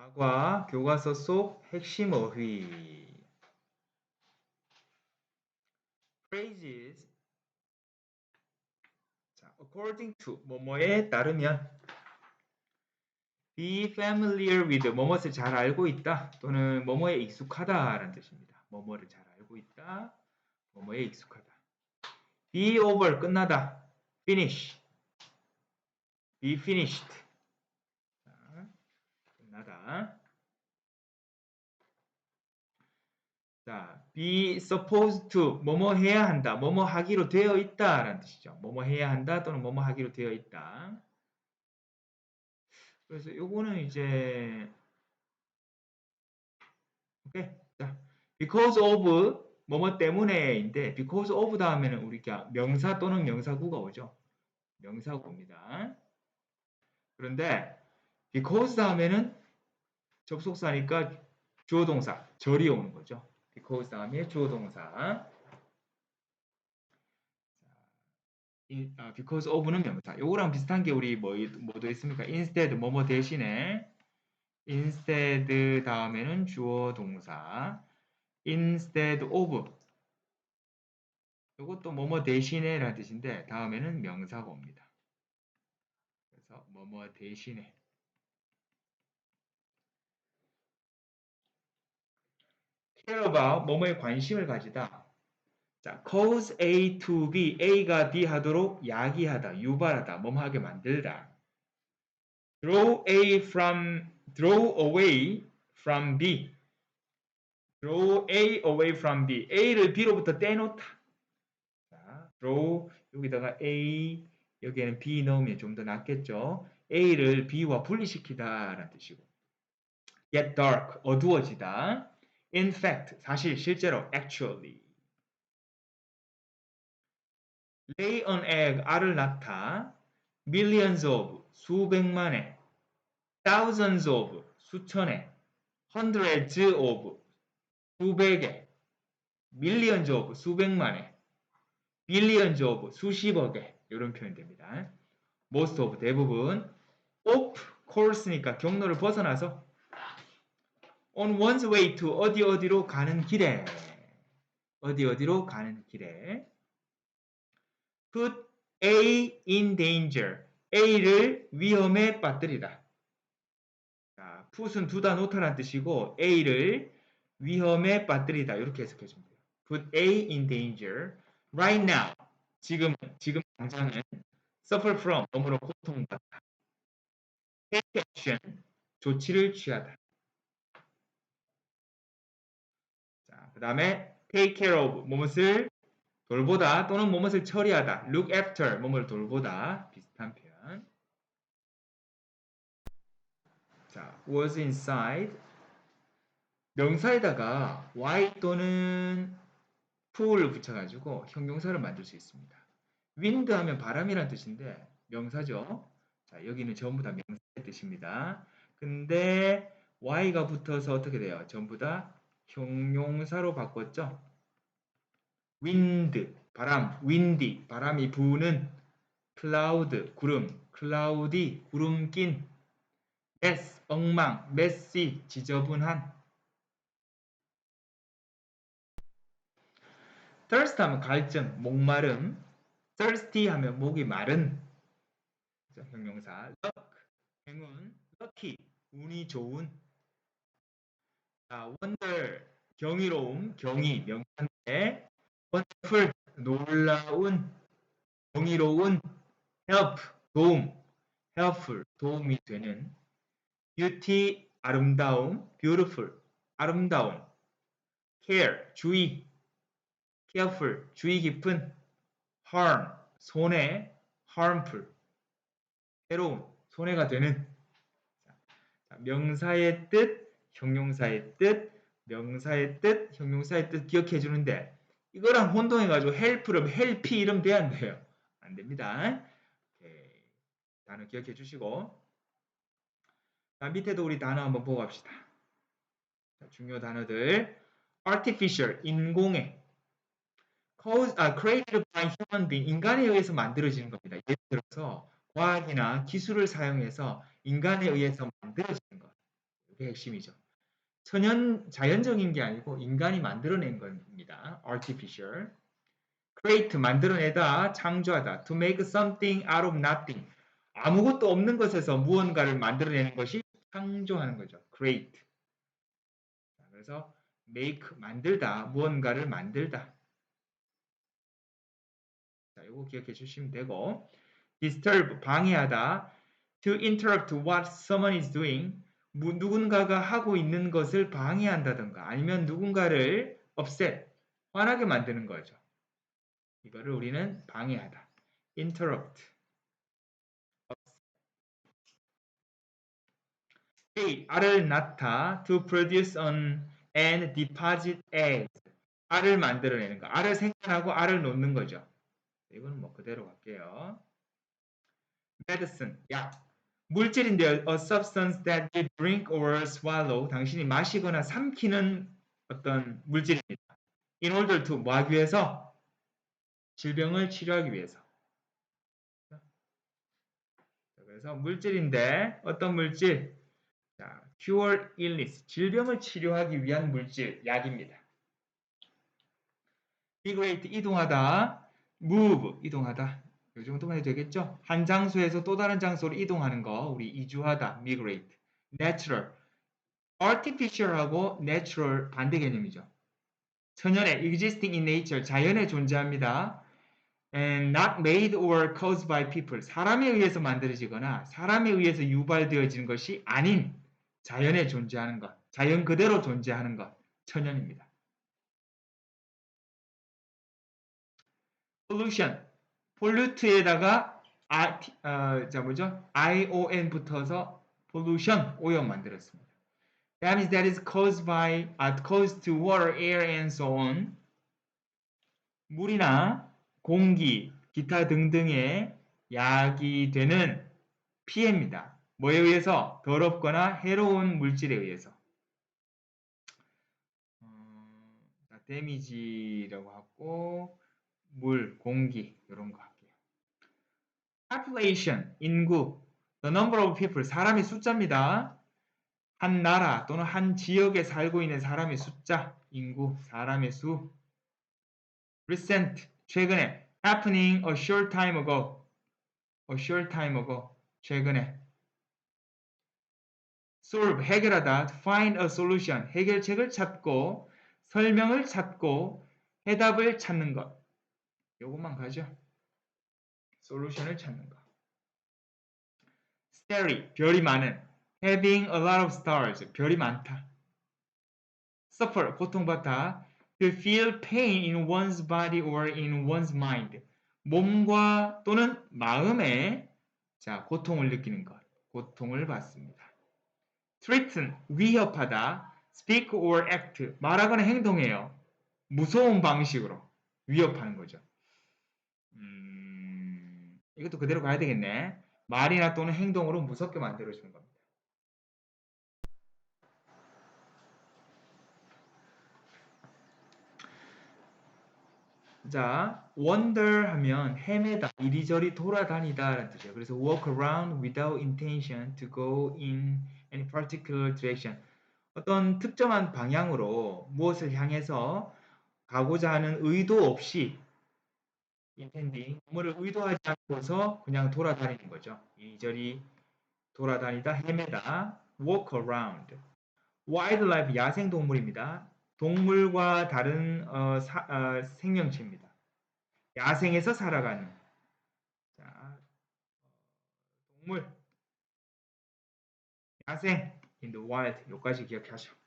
과거 교과서 속 핵심 어휘. phrases. 자, according to 뭐뭐에 따르면 be familiar with 뭐뭇을 잘 알고 있다 또는 뭐뭐에 익숙하다라는 뜻입니다. 뭐뭐를 잘 알고 있다. 뭐뭐에 익숙하다. be over 끝나다. finish. be finished. 자, 끝나다. 자, be supposed to 뭐뭐 해야 한다. 뭐뭐 하기로 되어 있다라는 뜻이죠. 뭐뭐 해야 한다 또는 뭐뭐 하기로 되어 있다. 그래서 요거는 이제 오케이. 자, because of 뭐뭐 때문에인데 because of 다음에는 우리가 명사 또는 명사구가 오죠. 명사구입니다. 그런데 because 다음에는 접속사니까 주어 동사 절이 오는 거죠. because 다음에 주어 동사. 아, because of는 명사. 요거랑 비슷한 게 우리 뭐, 뭐도 있습니까? instead, 뭐뭐 대신에 instead 다음에는 주어 동사 instead of 요것도 뭐뭐 대신에 라는 뜻인데 다음에는 명사가 옵니다. 그래서 뭐뭐 대신에 care about 뭐뭐에 관심을 가지다. 자, cause A to B, A가 B 하도록 야기하다, 유발하다, 뭐뭐 하게 만들다. draw A from, draw away from B. draw A away from B. A를 B로부터 떼놓다. 자, draw 여기다가 A 여기에는 B 넣으면 좀 더 낫겠죠. A를 B와 분리시키다 라는 뜻이고 get dark 어두워지다. In fact 사실 실제로 actually lay an egg 알을 낳다 millions of 수백만의 thousands of 수천의 hundreds of 수백의 millions of 수백만의 billions of 수십억의 이런 표현 됩니다. most of 대부분 off course니까 경로를 벗어나서 on one's way to 어디 어디로 가는 길에. 어디 어디로 가는 길에. Put A in danger. A를 위험에 빠뜨리다 자, put은 두다 놓다라는 뜻이고 A를 위험에 빠뜨리다. 이렇게 해석해 돼요. Put A in danger right now. 지금 지금 당장은 suffer from 몸으로 고통받다. Take action. 조치를 취하다 자, 그 다음에 take care of 무엇을 돌보다 또는 무엇을 처리하다 look after 무엇을 돌보다 비슷한 표현 자, was inside 명사에다가 y 또는 pool을 붙여가지고 형용사를 만들 수 있습니다. wind 하면 바람이란 뜻인데 명사죠. 자, 여기는 전부 다 명사의 뜻입니다. 근데 y가 붙어서 어떻게 돼요? 전부 다 형용사로 바꿨죠. wind, 바람, windy, 바람이 부는 cloud, 구름, cloudy, 구름 낀 mess, 엉망, messy, 지저분한 thirst 하면 갈증, 목마름 thirsty 하면 목이 마른 형용사 luck, 행운, lucky, 운이 좋은 자, wonder, 경이로움, 경이, 명사인데 wonderful, 놀라운, 경이로운 help, 도움, helpful, 도움이 되는 beauty, 아름다움, beautiful, 아름다움 care, 주의, careful, 주의 깊은 harm, 손해, harmful, 해로운, 손해가 되는 자, 명사의 뜻, 형용사의 뜻, 명사의 뜻, 형용사의 뜻 기억해 주는데 이거랑 혼동해 가지고 help를 help이 이러면 돼안 돼요? 안 됩니다. 단어 기억해 주시고 자, 밑에도 우리 단어 한번 보고 갑시다. 자, 중요 단어들 artificial, 인공의 caused, 아, created by human being, 인간에 의해서 만들어지는 겁니다. 예를 들어서 과학이나 기술을 사용해서 인간에 의해서 만들어지는 것. 그게 핵심이죠. 천연 자연적인 게 아니고 인간이 만들어낸 겁니다. artificial. create 만들어내다, 창조하다. to make something out of nothing. 아무것도 없는 것에서 무언가를 만들어내는 것이 창조하는 거죠. create. 그래서 make 만들다, 무언가를 만들다. 자, 이거 기억해 주시면 되고 disturb 방해하다 to interrupt what someone is doing 누군가가 하고 있는 것을 방해한다든가 아니면 누군가를 upset 화나게 만드는 거죠. 이거를 우리는 방해하다. interrupt. A. 알을 낳다 to produce an and deposit eggs. 알을 만들어내는 거. 알을 생산하고 알을 놓는 거죠. 이거는 뭐 그대로 갈게요. medicine, 약. 물질인데요. A substance that you drink or swallow. 당신이 마시거나 삼키는 어떤 물질입니다. In order to 뭐 하기 위해서? 질병을 치료하기 위해서. 그래서 물질인데 어떤 물질? 자, cure illness. 질병을 치료하기 위한 물질, 약입니다. migrate 이동하다. move 이동하다. 이 정도만 해도 되겠죠? 한 장소에서 또 다른 장소로 이동하는 거 우리 이주하다, migrate. natural. artificial하고 natural 반대 개념이죠. 천연의 existing in nature, 자연에 존재합니다. and not made or caused by people. 사람에 의해서 만들어지거나 사람에 의해서 유발되어지는 것이 아닌 자연에 존재하는 것, 자연 그대로 존재하는 것, 천연입니다. pollution. Pollute에다가 아, 어, 자 뭐죠? ion 붙어서 pollution 오염 만들었습니다. Means that is caused by uh, caused to water, air, and so on. 물이나 공기, 기타 등등의 약이 되는 피해입니다. 뭐에 의해서? 더럽거나 해로운 물질에 의해서. 음, 데미지라고 하고 물, 공기 이런 거. Population, 인구, the number of people, 사람의 숫자입니다. 한 나라 또는 한 지역에 살고 있는 사람의 숫자, 인구, 사람의 수. recent, 최근에 happening a short time ago, a short time ago, 최근에 solve, 해결하다, find a solution, 해결책을 찾고 설명을 찾고 해답을 찾는 것. 요것만 가죠. 솔루션을 찾는 거. starry, 별이 많은 having a lot of stars, 별이 많다. suffer, 고통받다. to feel pain in one's body or in one's mind. 몸과 또는 마음에 자, 고통을 느끼는 것. 고통을 받습니다. threaten, 위협하다. speak or act, 말하거나 행동해요. 무서운 방식으로 위협하는 거죠. 음, 이것도 그대로 가야 되겠네. 말이나 또는 행동으로 무섭게 만들어주는 겁니다. 자, wander 하면 헤매다, 이리저리 돌아다니다 라는 뜻이에요. 그래서 walk around without intention to go in any particular direction. 어떤 특정한 방향으로 무엇을 향해서 가고자 하는 의도 없이 intending, 뭐를 의도하지 않 고서 그냥 돌아다니는 거죠. 이리저리 돌아다니다 헤매다 walk around. wildlife 야생동물입니다. 동물과 다른 어, 사, 어, 생명체입니다. 야생에서 살아가는 자, 동물 야생 in the wild 요까지 기억하죠.